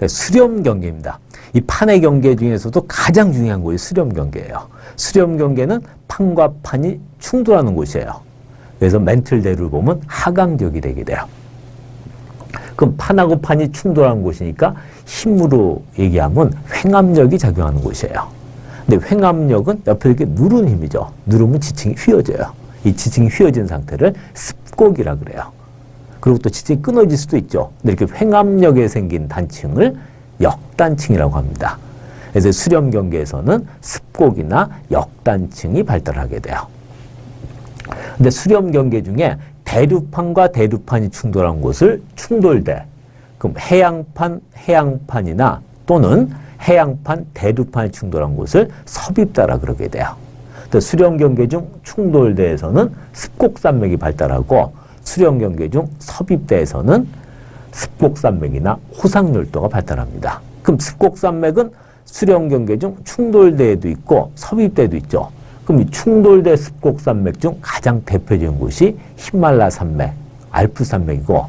그러니까 수렴 경계입니다. 이 판의 경계 중에서도 가장 중요한 곳이 수렴 경계예요. 수렴 경계는 판과 판이 충돌하는 곳이에요. 그래서 멘틀대를 보면 하강적이 되게 돼요. 그럼 판하고 판이 충돌하는 곳이니까 힘으로 얘기하면 횡압력이 작용하는 곳이에요. 근데 횡압력은 옆에 이렇게 누르는 힘이죠. 누르면 지층이 휘어져요. 이 지층이 휘어진 상태를 습곡이라 그래요. 그리고 또 지층이 끊어질 수도 있죠. 근데 이렇게 횡압력에 생긴 단층을 역단층이라고 합니다. 그래서 수렴 경계에서는 습곡이나 역단층이 발달하게 돼요. 근데 수렴 경계 중에 대류판과 대류판이 충돌한 곳을 충돌대. 그럼 해양판, 해양판이나 또는 해양판, 대류판이 충돌한 곳을 섭입다라 그러게 돼요. 수렴 경계 중 충돌대에서는 습곡산맥이 발달하고 수렴 경계 중 섭입대에서는 습곡산맥이나 호상열도가 발달합니다. 그럼 습곡산맥은 수렴 경계 중 충돌대에도 있고 섭입대도 있죠. 그럼 이 충돌대 습곡산맥 중 가장 대표적인 곳이 히말라 산맥, 알프 산맥이고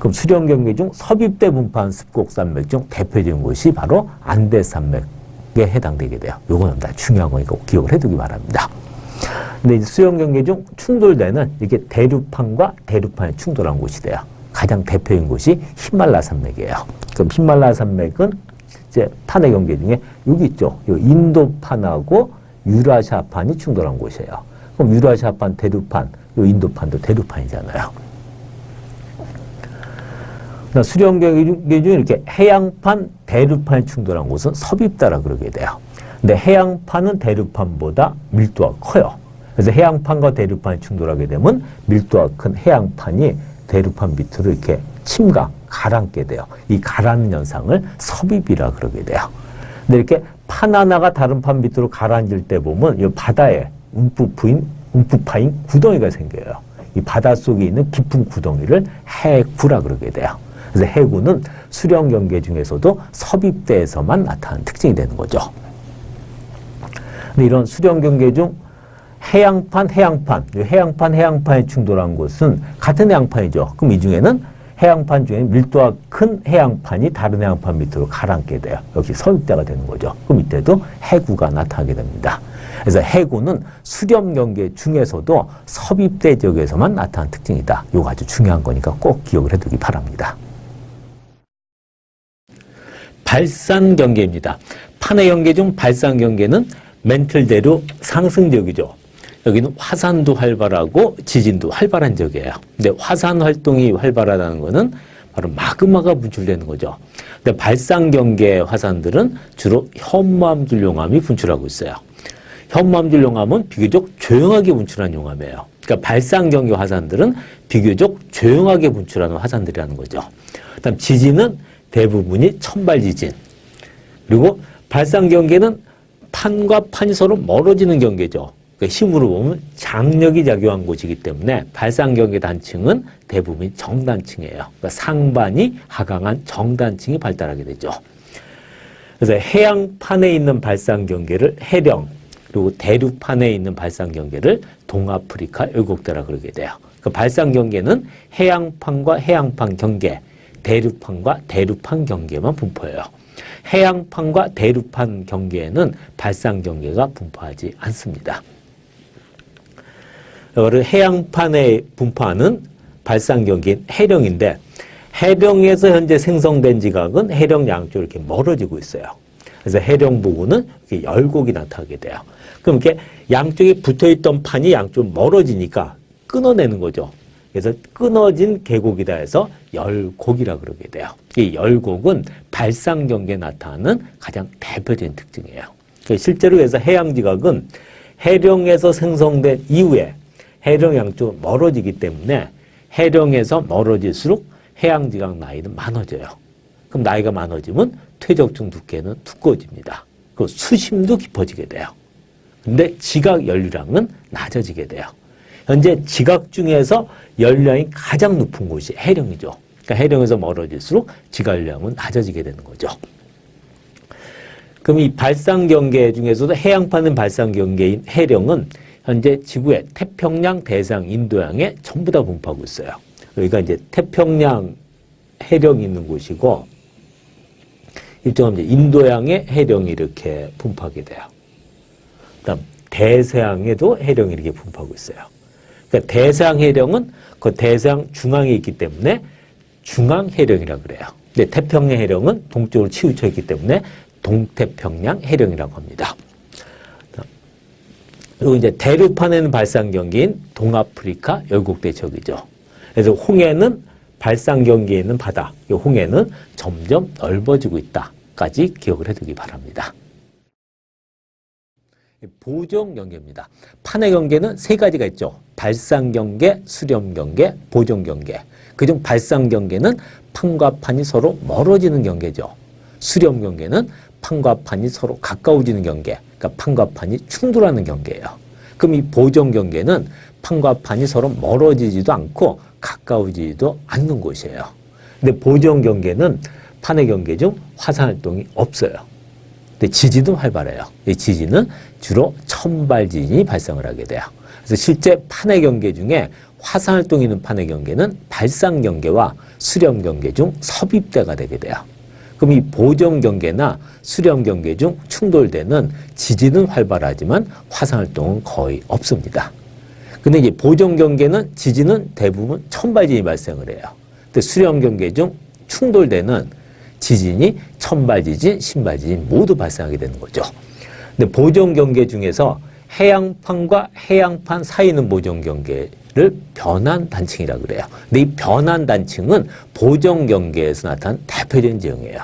그럼 수령 경계 중 섭입대 분포한 습곡산맥 중 대표적인 곳이 바로 안데 산맥에 해당되게 돼요. 요거는 다 중요한 거니까 기억을 해두기 바랍니다. 근데 이제 수영 경계 중 충돌대는 이게 대류판과 대류판이 충돌한 곳이 돼요. 가장 대표적인 곳이 히말라 산맥이에요. 그럼 히말라 산맥은 이제 판의 경계 중에 여기 있죠. 요 인도판하고 유라시아판이 충돌한 곳이에요. 그럼 유라시아판 대류판, 요 인도판도 대류판이잖아요. 수령 경계 중 이렇게 해양판, 대류판이 충돌한 곳은 섭입다라 그러게 돼요. 근데 해양판은 대류판보다 밀도가 커요. 그래서 해양판과 대류판이 충돌하게 되면 밀도가 큰 해양판이 대류판 밑으로 이렇게 침각, 가라앉게 돼요. 이 가라앉는 현상을 섭입이라 그러게 돼요. 근데 이렇게 판 하나가 다른 판 밑으로 가라앉을 때 보면 이 바다에 움푹 부인, 움푹 파인 구덩이가 생겨요. 이 바다 속에 있는 깊은 구덩이를 해구라 그러게 돼요. 그래서 해구는 수령 경계 중에서도 섭입대에서만 나타나는 특징이 되는 거죠. 근데 이런 수령 경계 중 해양판, 해양판, 해양판, 해양판이 충돌한 곳은 같은 해양판이죠. 그럼 이 중에는 해양판 중에 밀도가 큰 해양판이 다른 해양판 밑으로 가라앉게 돼요. 여기 서입대가 되는 거죠. 그럼 이때도 해구가 나타나게 됩니다. 그래서 해구는 수렴 경계 중에서도 섭입대 지역에서만 나타나는 특징이다. 이거 아주 중요한 거니까 꼭 기억을 해두기 바랍니다. 발산 경계입니다. 판의 경계 중 발산 경계는 멘틀대로 상승적이죠. 여기는 화산도 활발하고 지진도 활발한 지역이에요. 근데 화산 활동이 활발하다는 것은 바로 마그마가 분출되는 거죠. 근데 발산 경계 화산들은 주로 현무암질 용암이 분출하고 있어요. 현무암질 용암은 비교적 조용하게 분출한 용암이에요. 그러니까 발산 경계 화산들은 비교적 조용하게 분출하는 화산들이라는 거죠. 그다음 지진은 대부분이 천발 지진. 그리고 발산 경계는 판과 판이 서로 멀어지는 경계죠. 그 힘으로 보면 장력이 작용한 곳이기 때문에 발상경계 단층은 대부분 정단층이에요. 그러니까 상반이 하강한 정단층이 발달하게 되죠. 그래서 해양판에 있는 발상경계를 해령, 그리고 대륙판에 있는 발상경계를 동아프리카 열곡대라 그러게 돼요. 그 발상경계는 해양판과 해양판 경계, 대륙판과 대륙판 경계만 분포해요. 해양판과 대륙판 경계에는 발상 경계가 분포하지 않습니다. 이거를 해양판에 분포하는 발상 경계인 해령인데 해령에서 현재 생성된 지각은 해령 양쪽 이렇게 멀어지고 있어요. 그래서 해령 부근은 이렇게 열곡이 나타나게 돼요. 그럼 이렇게 양쪽에 붙어 있던 판이 양쪽 멀어지니까 끊어내는 거죠. 그래서 끊어진 계곡이다 해서 열곡이라 그러게 돼요. 이 열곡은 발상 경계에 나타나는 가장 대표적인 특징이에요. 그러니까 실제로 그래서 해양 지각은 해령에서 생성된 이후에 해령 양쪽으로 멀어지기 때문에 해령에서 멀어질수록 해양 지각 나이는 많아져요. 그럼 나이가 많아지면 퇴적층 두께는 두꺼워집니다. 그 수심도 깊어지게 돼요. 근데 지각 연류량은 낮아지게 돼요. 현재 지각 중에서 연량이 가장 높은 곳이 해령이죠. 그러니까 해령에서 멀어질수록 지각량은 낮아지게 되는 거죠. 그럼 이 발상 경계 중에서도 해양파는 발상 경계인 해령은 현재 지구의 태평양, 대상, 인도양에 전부 다 분포하고 있어요. 여기가 이제 태평양 해령이 있는 곳이고 일정하면 이제 인도양의 해령이 이렇게 분포하게 돼요. 그다음 대서양에도 해령이 이렇게 분포하고 있어요. 그러니까 대서양 해령은 그 대서양 중앙에 있기 때문에 중앙 해령이라 그래요. 근데 태평양 해령은 동쪽으로 치우쳐 있기 때문에 동태평양 해령이라고 합니다. 그리고 이제 대륙판에는 발상 경기인 동아프리카 열국대 지역이죠. 그래서 홍해는 발상 경기에 있는 바다, 이 홍해는 점점 넓어지고 있다까지 기억을 해두기 바랍니다. 보정 경계입니다. 판의 경계는 세 가지가 있죠. 발상 경계, 수렴 경계, 보정 경계. 그중 발상 경계는 판과 판이 서로 멀어지는 경계죠. 수렴 경계는 판과 판이 서로 가까워지는 경계. 그러니까 판과 판이 충돌하는 경계예요. 그럼 이 보정 경계는 판과 판이 서로 멀어지지도 않고 가까워지지도 않는 곳이에요. 근데 보정 경계는 판의 경계 중 화산 활동이 없어요. 근데 지진은 활발해요. 이 지진은 주로 천발 지진이 발생을 하게 돼요. 그래서 실제 판의 경계 중에 화산 활동이 있는 판의 경계는 발상 경계와 수렴 경계 중 섭입대가 되게 돼요. 그럼 이 보정 경계나 수렴 경계 중 충돌되는 지진은 활발하지만 화산 활동은 거의 없습니다. 근데 이제 보정 경계는 지진은 대부분 천발진이 발생을 해요. 근데 수렴 경계 중 충돌되는 지진이 천발지진, 신발지진 모두 발생하게 되는 거죠. 근데 보정 경계 중에서 해양판과 해양판 사이 있는 보정 경계 를 변환 단층이라 그래요. 근데 이 변환 단층은 보정 경계에서 나타난 대표적인 지형이에요.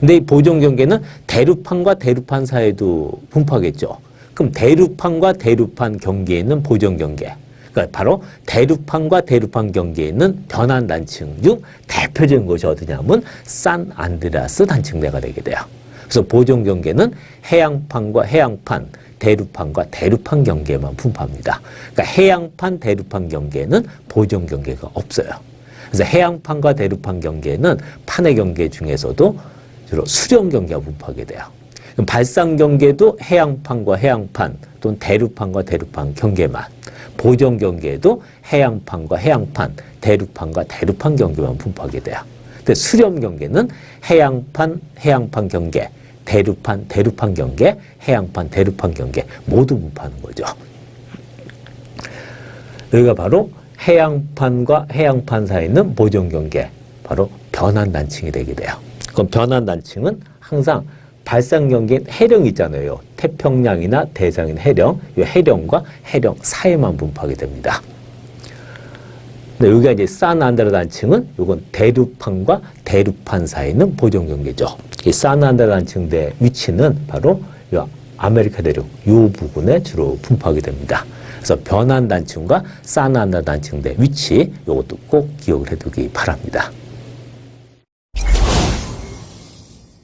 근데 이 보정 경계는 대륙판과 대륙판 사이에도 분포하겠죠. 그럼 대륙판과 대륙판 경계에 있는 보정 경계. 그러니까 바로 대륙판과 대륙판 경계에 있는 변환 단층 중 대표적인 곳이 어디냐면 산 안드레아스 단층대가 되게 돼요. 그래서 보정 경계는 해양판과 해양판, 대륙판과 대륙판 경계에만 분포합니다. 그러니까 해양판, 대륙판 경계에는 보정 경계가 없어요. 그래서 해양판과 대륙판 경계에는 판의 경계 중에서도 주로 수렴 경계가 분포하게 돼요. 발상 경계도 해양판과 해양판 또는 대륙판과 대륙판 경계만 보정 경계에도 해양판과 해양판, 대륙판과 대륙판 경계만 분포하게 돼요. 근데 수렴 경계는 해양판, 해양판 경계, 대륙판, 대륙판 경계, 해양판, 대륙판 경계 모두 분포하는 거죠. 여기가 바로 해양판과 해양판 사이에 있는 보정 경계, 바로 변환 단층이 되게 돼요. 그럼 변환 단층은 항상 발상 경계인 해령 있잖아요. 태평양이나 대상인 해령, 이 해령과 해령 사이에만 분포하게 됩니다. 근데 여기가 이제 사나안드라 단층은 이건 대륙판과 대륙판 사이에 있는 보정 경계죠. 이 사나안드라 단층대 위치는 바로 이 아메리카 대륙 이 부분에 주로 분포하게 됩니다. 그래서 변환 단층과 사나안드라 단층대 위치 이것도 꼭 기억을 해두기 바랍니다.